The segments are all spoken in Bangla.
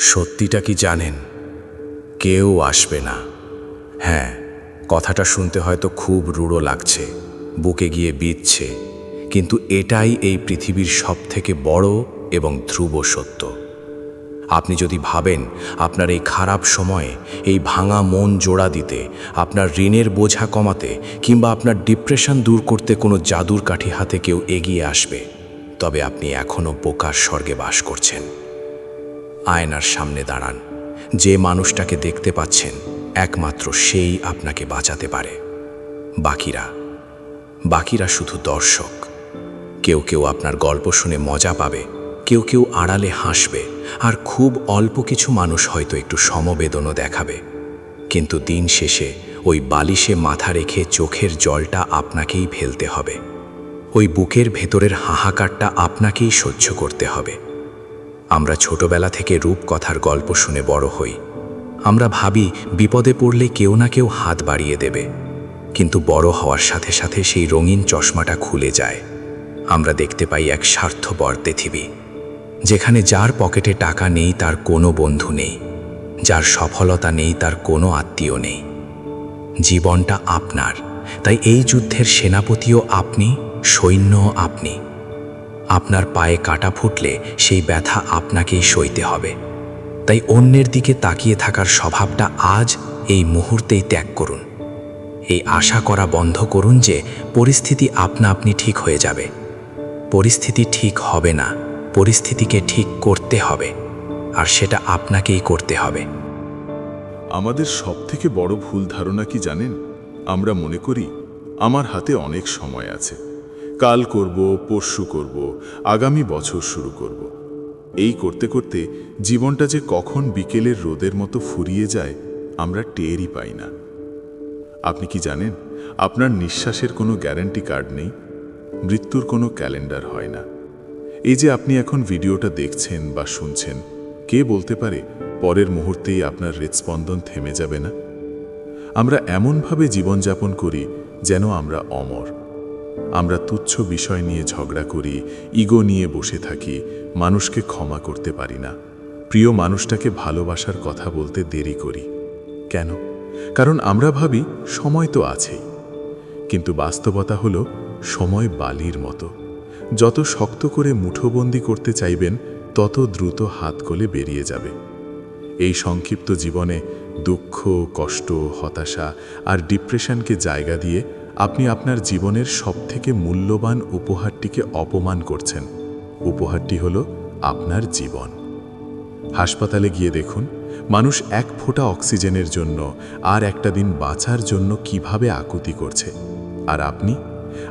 সত্যিটা কি জানেন? কেউ আসবে না। হ্যাঁ কথাটা শুনতে হয়তো খুব রূঢ় লাগছে, বুকে গিয়ে বিঁধছে, কিন্তু এটাই এই পৃথিবীর সবথেকে বড় এবং ধ্রুব সত্য। আপনি যদি ভাবেন আপনার এই খারাপ সময়ে, এই ভাঙা মন জোড়া দিতে, আপনার ঋণের বোঝা কমাতে, কিংবা আপনার ডিপ্রেশন দূর করতে কোনো জাদুর কাঠি হাতে কেউ এগিয়ে আসবে, তবে আপনি এখনও বোকার স্বর্গে বাস করছেন। আয়নার সামনে দাঁড়ান। যে মানুষটাকে দেখতে পাচ্ছেন, একমাত্র সেই আপনাকে বাঁচাতে পারে। বাকিরা বাকিরা শুধু দর্শক। কেউ কেউ আপনার গল্প শুনে মজা পাবে, কেউ কেউ আড়ালে হাসবে, আর খুব অল্প কিছু মানুষ হয়তো একটু সমবেদনও দেখাবে। কিন্তু দিন শেষে ওই বালিশে মাথা রেখে চোখের জলটা আপনাকেই ফেলতে হবে। ওই বুকের ভেতরের হাহাকারটা আপনাকেই সহ্য করতে হবে। আমরা ছোটবেলা থেকে রূপকথার গল্প শুনে বড় হই। আমরা ভাবি বিপদে পড়লে কেউ না কেউ হাত বাড়িয়ে দেবে। কিন্তু বড় হওয়ার সাথে সাথে সেই রঙিন চশমাটা খুলে যায়। আমরা দেখতে পাই এক স্বার্থপর পৃথিবী, যেখানে যার পকেটে টাকা নেই তার কোনো বন্ধু নেই, যার সফলতা নেই তার কোনো আত্মীয় নেই। জীবনটা আপনার, তাই এই যুদ্ধের সেনাপতিও আপনি, সৈন্যও আপনি। আপনার পায়ে কাটা ফুটলে সেই ব্যথা আপনাকেই সইতে হবে। তাই অন্যের দিকে তাকিয়ে থাকার স্বভাবটা আজ এই মুহূর্তেই ত্যাগ করুন। এই আশা করা বন্ধ করুন যে পরিস্থিতি আপনা আপনি ঠিক হয়ে যাবে। পরিস্থিতি ঠিক হবে না, পরিস্থিতিকে ঠিক করতে হবে, আর সেটা আপনাকেই করতে হবে। আমাদের সবথেকে বড় ভুল ধারণা কি জানেন? আমরা মনে করি, আমার হাতে অনেক সময় আছে। কাল করব, পরশু করব, আগামী বছর শুরু করব। এই করতে করতে জীবনটা যে কখন বিকেলের রোদের মতো ফুরিয়ে যায়, আমরা টেরই পাই না। আপনি কি জানেন, আপনার নিঃশ্বাসের কোনো গ্যারান্টি কার্ড নেই, মৃত্যুর কোনো ক্যালেন্ডার হয় না। এই যে আপনি এখন ভিডিওটা দেখছেন বা শুনছেন, কে বলতে পারে পরের মুহূর্তেই আপনার হৃদস্পন্দন থেমে যাবে না? আমরা এমনভাবে জীবনযাপন করি যেন আমরা অমর। আমরা তুচ্ছ বিষয় নিয়ে ঝগড়া করি, ইগো নিয়ে বসে থাকি, মানুষকে ক্ষমা করতে পারি না। প্রিয় মানুষটাকে ভালোবাসার কথা বলতে দেরি করি। কেন? কারণ আমরা ভাবি সময় তো আছেই। কিন্তু বাস্তবতা হলো সময় বালির মতো। যত শক্ত করে মুঠোবন্দি করতে চাইবেন, তত দ্রুত হাত কোলে বেরিয়ে যাবে। এই সংক্ষিপ্ত জীবনে দুঃখ, কষ্ট, হতাশা আর ডিপ্রেশনকে জায়গা দিয়ে আপনি আপনার জীবনের সবথেকে মূল্যবান উপহারটিকে অপমান করছেন। উপহারটি হলো আপনার জীবন। হাসপাতালে গিয়ে দেখুন, মানুষ এক ফোঁটা অক্সিজেনের জন্য আর একটা দিন বাঁচার জন্য কীভাবে আকুতি করছে। আর আপনি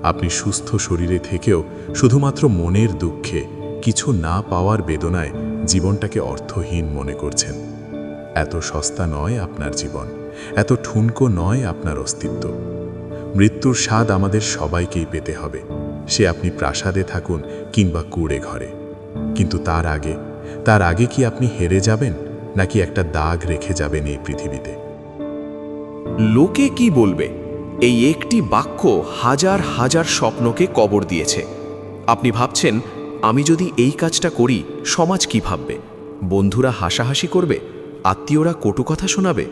আপনি সুস্থ শরীরে থেকেও শুধুমাত্র মনের দুঃখে কিছু না পাওয়ার বেদনায় জীবনটাকে অর্থহীন মনে করছেন। এত সস্তা নয় আপনার জীবন, এত ঠুনকো নয় আপনার অস্তিত্ব। মৃত্যুর স্বাদ আমাদের সবাইকেই পেতে হবে। সে আপনি প্রাসাদে থাকুন কিংবা কুড়ে ঘরে। কিন্তু তার আগে তার আগে কি আপনি হেরে যাবেন, নাকি একটা দাগ রেখে যাবেন এই পৃথিবীতে? লোকে কি বলবে? এই একটি বাক্য হাজার হাজার স্বপ্নকে কবর দিয়েছে। আপনি ভাবছেন, আমি যদি এই কাজটা করি, সমাজ কি ভাববে? বন্ধুরা হাসাহাসি করবে? আত্মীয়রা কটু কথা শোনাবে?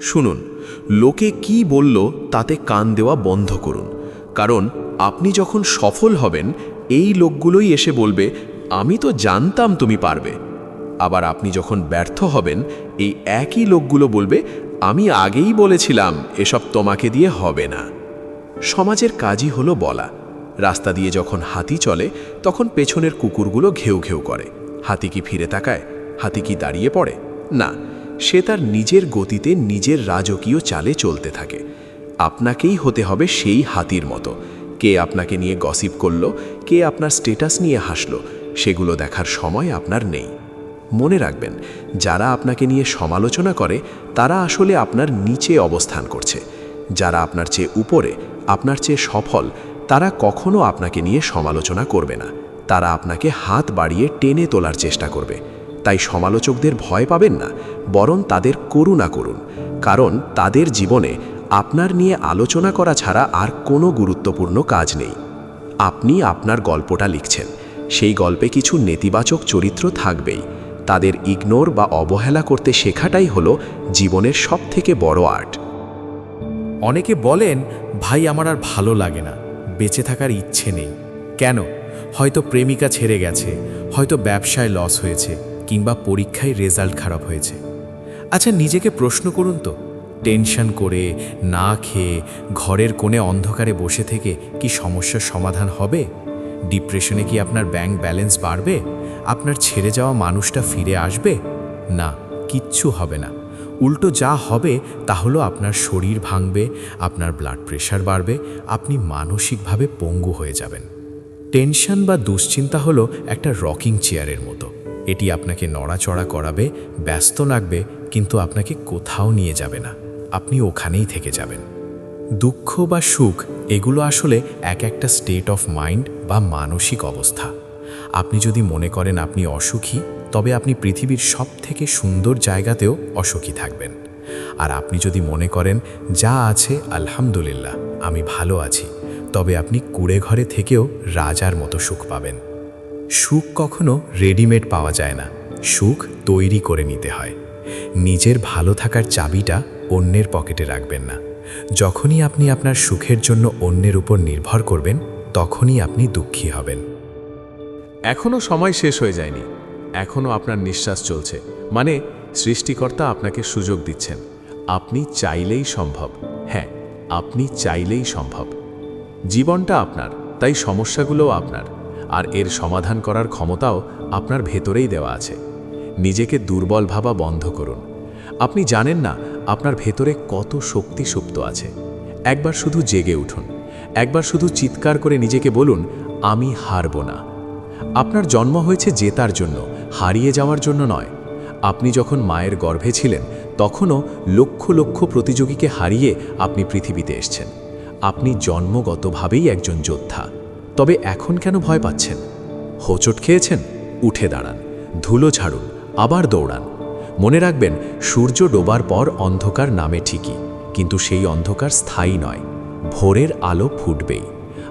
শুনুন, লোকে কি বলল তাতে কান দেওয়া বন্ধ করুন, কারণ আপনি যখন সফল হবেন, এই লোকগুলোই এসে বলবে, আমি তো জানতাম তুমি পারবে। আবার আপনি যখন ব্যর্থ হবেন, এই একই লোকগুলো বলবে, আমি আগেই বলেছিলাম, এসব তোমাকে দিয়ে হবে না। সমাজের কাজই হলো বলা। রাস্তা দিয়ে যখন হাতি চলে, তখন পেছনের কুকুরগুলো ঘেউ ঘেউ করে। হাতি কি ফিরে তাকায়? হাতি কি দাঁড়িয়ে পড়ে? না। সে তার নিজের গতিতে নিজের রাজকীয় চালে চলতে থাকে। আপনাকেই হতে হবে সেই হাতির মতো। কে আপনাকে নিয়ে গসিপ করল, কে আপনার স্টেটাস নিয়ে হাসলো, সেগুলো দেখার সময় আপনার নেই। মনে রাখবেন, যারা আপনাকে নিয়ে সমালোচনা করে, তারা আসলে আপনার নিচে অবস্থান করছে। যারা আপনার চেয়ে উপরে, আপনার চেয়ে সফল, তারা কখনো আপনাকে নিয়ে সমালোচনা করবে না। তারা আপনাকে হাত বাড়িয়ে টেনে তোলার চেষ্টা করবে। তাই সমালোচকদের ভয় পাবেন না, বরং তাদের করুণা করুন, কারণ তাদের জীবনে আপনার নিয়ে আলোচনা করা ছাড়া আর কোনো গুরুত্বপূর্ণ কাজ নেই। আপনি আপনার গল্পটা লিখছেন, সেই গল্পে কিছু নেতিবাচক চরিত্র থাকবেই। তাদের ইগনোর বা অবহেলা করতে শেখাটাই হলো জীবনের সবথেকে বড় আর্ট। অনেকে বলেন, ভাই, আমার আর ভালো লাগে না, বেঁচে থাকার ইচ্ছে নেই। কেন? হয়তো প্রেমিকা ছেড়ে গেছে, হয়তো ব্যবসায় লস হয়েছে কিংবা পরীক্ষায় রেজাল্ট খারাপ হয়েছে। আচ্ছা নিজেকে প্রশ্ন করুন তো। টেনশন করে, না খেয়ে, ঘরের কোণে অন্ধকারে বসে থেকে কি সমস্যার সমাধান হবে? ডিপ্রেশনে কি আপনার ব্যাংক ব্যালেন্স বাড়বে? আপনার ছেড়ে যাওয়া মানুষটা ফিরে আসবে? না, কিচ্ছু হবে না। উল্টো যা হবে, তা হলো আপনার শরীর ভাঙবে, আপনার ব্লাড প্রেশার বাড়বে, আপনি মানসিকভাবে পঙ্গু হয়ে যাবেন। টেনশন বা দুশ্চিন্তা হলো একটা রকিং চেয়ারের মতো। এটি আপনাকে নড়াচড়া করাবে, ব্যস্ত লাগবে, কিন্তু আপনাকে কোথাও নিয়ে যাবে না। আপনি ওখানেই থেকে যাবেন। দুঃখ বা সুখ, এগুলো আসলে এক একটা স্টেট অফ মাইন্ড বা মানসিক অবস্থা। আপনি যদি মনে করেন আপনি অসুখী, তবে আপনি পৃথিবীর সব থেকে সুন্দর জায়গাতেও অসুখী থাকবেন। আর আপনি যদি মনে করেন, যা আছে, আলহামদুলিল্লাহ, আমি ভালো আছি। তবে আপনি কুড়ে ঘরে থেকেও রাজার মতো সুখ পাবেন। সুখ কখনো রেডিমেড পাওয়া যায় না। সুখ তৈরি করে নিতে হয়। নিজের ভালো থাকার চাবিটা অন্যের পকেটে রাখবেন না। যখনই আপনি আপনার সুখের জন্য অন্যের উপর নির্ভর করবেন, তখনই আপনি দুঃখী হবেন। এখনও সময় শেষ হয়ে যায়নি। এখনও আপনার নিঃশ্বাস চলছে। মানে সৃষ্টিকর্তা আপনাকে সুযোগ দিচ্ছেন। আপনি চাইলেই সম্ভব। হ্যাঁ আপনি চাইলেই সম্ভব। জীবনটা আপনার, তাই সমস্যাগুলোও আপনার। আর এর সমাধান করার ক্ষমতাও আপনার ভেতরেই দেওয়া আছে। নিজেকে দুর্বল ভাবা বন্ধ করুন। আপনি জানেন না আপনার ভেতরে কত শক্তি সুপ্ত আছে। একবার শুধু জেগে উঠুন। একবার শুধু চিৎকার করে নিজেকে বলুন, আমি হারব না। আপনার জন্ম হয়েছে জেতার জন্য, হারিয়ে যাওয়ার জন্য নয়। আপনি যখন মায়ের গর্ভে ছিলেন, তখনও লক্ষ লক্ষ প্রতিযোগীকে হারিয়ে আপনি পৃথিবীতে এসছেন। আপনি জন্মগতভাবেই একজন যোদ্ধা। তবে এখন কেন ভয় পাচ্ছেন? হোঁচট খেয়েছেন? উঠে দাঁড়ান, ধুলো ছাড়ুন আবার দৌড়ান। মনে রাখবেন, সূর্য ডোবার পর অন্ধকার নামে ঠিকই, কিন্তু সেই অন্ধকার স্থায়ী নয়। ভোরের আলো ফুটবেই।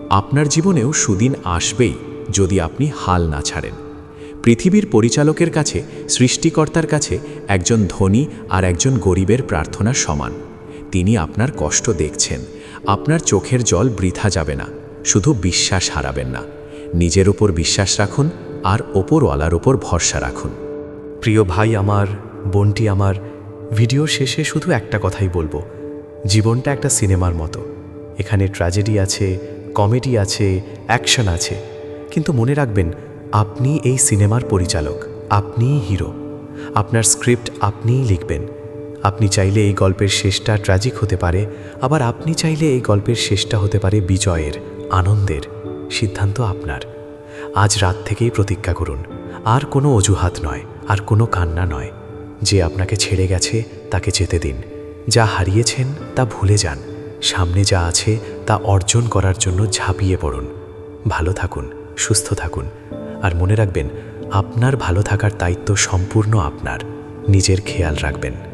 আপনার জীবনেও সুদিন আসবেই যদি আপনি হাল না ছাড়েন। পৃথিবীর পরিচালকের কাছে, সৃষ্টিকর্তার কাছে একজন ধনী আর একজন গরিবের প্রার্থনা সমান। তিনি আপনার কষ্ট দেখছেন। আপনার চোখের জল বৃথা যাবে না। শুধু বিশ্বাস হারাবেন না, নিজের ওপর বিশ্বাস রাখুন আর ওপরওয়ালার ওপর ভরসা রাখুন। প্রিয় ভাই আমার, বোনটি আমার ভিডিও শেষে শুধু একটা কথাই বলব। জীবনটা একটা সিনেমার মতো। এখানে ট্র্যাজেডি আছে, কমেডি আছে, অ্যাকশন আছে। কিন্তু মনে রাখবেন, আপনি এই সিনেমার পরিচালক, আপনিই হিরো। আপনার স্ক্রিপ্ট আপনিই লিখবেন। আপনি চাইলে এই গল্পের শেষটা ট্র্যাজিক হতে পারে, আবার আপনি চাইলে এই গল্পের শেষটা হতে পারে বিজয়ের। আনন্দের সিদ্ধান্ত আপনার। আজ রাত থেকেই প্রতিজ্ঞা করুন, আর কোনো অজুহাত নয়, আর কোনো কান্না নয়। যে আপনাকে ছেড়ে গেছে, তাকে যেতে দিন। যা হারিয়েছেন, তা ভুলে যান। সামনে যা আছে, তা অর্জন করার জন্য ঝাঁপিয়ে পড়ুন। ভালো থাকুন, সুস্থ থাকুন। আর মনে রাখবেন, আপনার ভালো থাকার দায়িত্ব সম্পূর্ণ আপনার। নিজের খেয়াল রাখবেন।